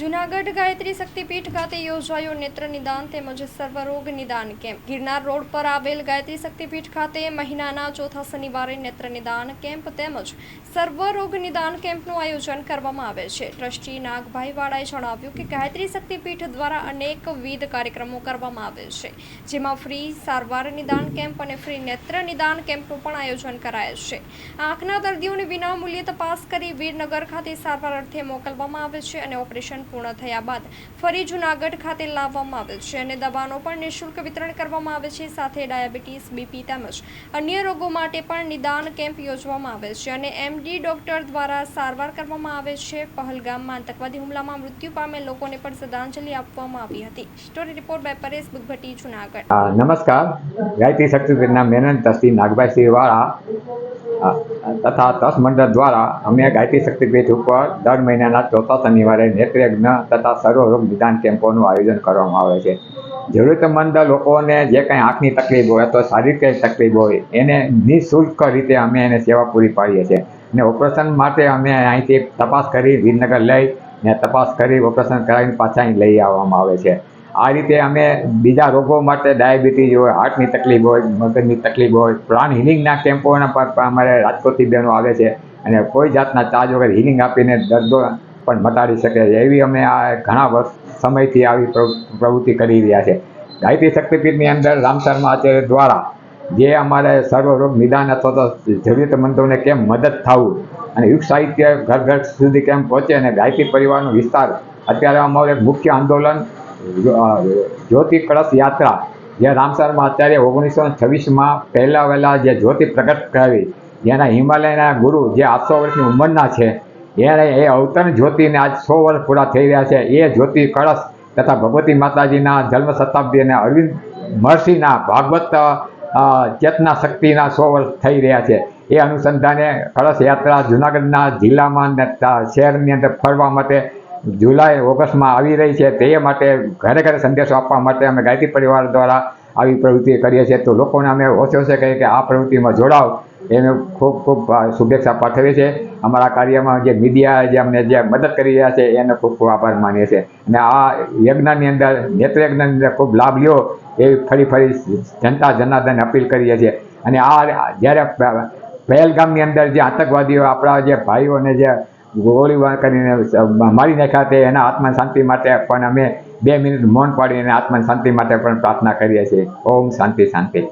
જુનાગઢ ગાયત્રી શક્તિપીઠ ખાતે યોજાયો નેત્ર નિદાન તેમજ સર્વરોગ નિદાન કેમ્પ. ગિરનાર રોડ પર આવેલ ગાયત્રી શક્તિપીઠ ખાતે મહિનાના ચોથા શનિવારે નેત્ર નિદાન કેમ્પ તેમજ સર્વરોગ નિદાન કેમ્પનું આયોજન કરવામાં આવે છે. ટ્રસ્ટી નાગભાઈ વાળાએ જણાવ્યું કે ગાયત્રી શક્તિપીઠ દ્વારા અનેકવિધ કાર્યક્રમો કરવામાં આવે છે, જેમાં ફ્રી સારવાર નિદાન કેમ્પ અને ફ્રી નેત્ર નિદાન કેમ્પનું પણ આયોજન કરાય છે. આંખના દર્દીઓને વિનામૂલ્યે તપાસ કરી વીરનગર ખાતે સારવાર અર્થે મોકલવામાં આવે છે અને ઓપરેશન પૂર્ણ થયા બાદ ફરી જૂનાગઢ ખાતે લાવવામાં આવેલ છે અને દવાનો પણ નિઃશુલ્ક વિતરણ કરવામાં આવે છે. સાથે ડાયાબિટીસ બીપી તેમજ અન્ય રોગો માટે પણ નિદાન કેમ્પ યોજવામાં આવે છે અને એમડી ડોક્ટર દ્વારા સારવાર કરવામાં આવે છે. પહલગામમાં આતંકવાદી હુમલામાં મૃત્યુ પામેલ લોકોને પણ શ્રદ્ધાંજલિ આપવામાં આવી હતી. Story report by Paresh Bugbhatti Junagadh. નમસ્કાર. ગાયત્રી શક્તિપીઠના મેનન ટ્રસ્ટી નાગભાઈ વાળા અ, તથા ટ્રસ્ટ મંડળ દ્વારા અમે ગાયત્રી શક્તિપીઠ ઉપર દર મહિનાના ચોથા શનિવારે નેત્રયજ્ઞ તથા સર્વરોગ નિદાન કેમ્પોનું આયોજન કરવામાં આવે છે. જરૂરતમંદ લોકોને જે કંઈ આંખની તકલીફ હોય અથવા શારીરિક તકલીફ હોય, એને નિઃશુલ્ક રીતે અમે એને સેવા પૂરી પાડીએ છીએ. અને ઓપરેશન માટે અમે અહીંથી તપાસ કરી વીરનગર લઈ ને તપાસ કરી ઓપરેશન કરાવીને પાછા અહીં લઈ આવવામાં આવે છે. આ રીતે અમે બીજા રોગો માટે ડાયાબિટીસ હોય, હાર્ટની તકલીફ હોય, મગજની તકલીફ હોય, પ્રાણ હિલિંગના કેમ્પોના પર પણ અમારે રાજકોટથી બહેનો આવે છે અને કોઈ જાતના ચાર્જ વગર હિલિંગ આપીને દર્દો પણ મટાડી શકે છે. એવી અમે આ ઘણા વર્ષ સમયથી આવી પ્રવૃ- પ્રવૃત્તિ કરી રહ્યા છે. ગાયત્રી શક્તિપીઠની અંદર રામશર્મા આચાર્ય દ્વારા જે અમારે સર્વરોગ નિદાન અથવા તો જરૂરિયાતમંદોને કેમ મદદ થવું અને યુગ સાહિત્ય ઘર ઘર સુધી કેમ પહોંચે અને ગાયત્રી પરિવારનો વિસ્તાર, અત્યારે અમારું એક મુખ્ય આંદોલન જ્યોતિ કળશ યાત્રા જે રામસરમાં અત્યારે ઓગણીસો છવ્વીસમાં પહેલાં વહેલા જે જ્યોતિ પ્રગટ કરાવી, જેના હિમાલયના ગુરુ જે આઠસો વર્ષની ઉંમરના છે એને એ અવતરણ જ્યોતિને આજ સો વર્ષ પૂરા થઈ રહ્યા છે. એ જ્યોતિ કળશ તથા ભગવતી માતાજીના જન્મ શતાબ્દી અને અરવિંદ મહર્ષિના ભાગવત ચેતના શક્તિના સો વર્ષ થઈ રહ્યા છે. એ અનુસંધાને કળશ યાત્રા જુનાગઢના જિલ્લામાં શહેરની અંદર ફરવા માટે જુલાઈ, ઓગસ્ટમાં આવી રહી છે. તે માટે ઘરે ઘરે સંદેશો આપવા માટે અમે ગાયત્રી પરિવાર દ્વારા આવી પ્રવૃત્તિ કરીએ છીએ. તો લોકોને અમે ઓછો છે કહીએ કે આ પ્રવૃત્તિમાં જોડાવ એને ખૂબ ખૂબ શુભેચ્છા પાઠવીએ છીએ. અમારા કાર્યમાં જે મીડિયા જે અમને જે મદદ કરી રહ્યા છે, એને ખૂબ ખૂબ આભાર માનીએ છીએ. અને આ યજ્ઞની અંદર, નેત્રયજ્ઞની અંદર ખૂબ લાભ લ્યો એવી ફરી ફરી જનતા જનાર્દન અપીલ કરીએ છીએ. અને આ જ્યારે પહેલગામની અંદર જે આતંકવાદીઓ, આપણા જે ભાઈઓને જે ગોળીબાર કરીને મારી નાખ્યા તે એના આત્મા શાંતિ માટે પણ અમે બે મિનિટ મૌન પાડીને આત્મા શાંતિ માટે પણ પ્રાર્થના કરીએ છીએ. ઓમ શાંતિ શાંતિ.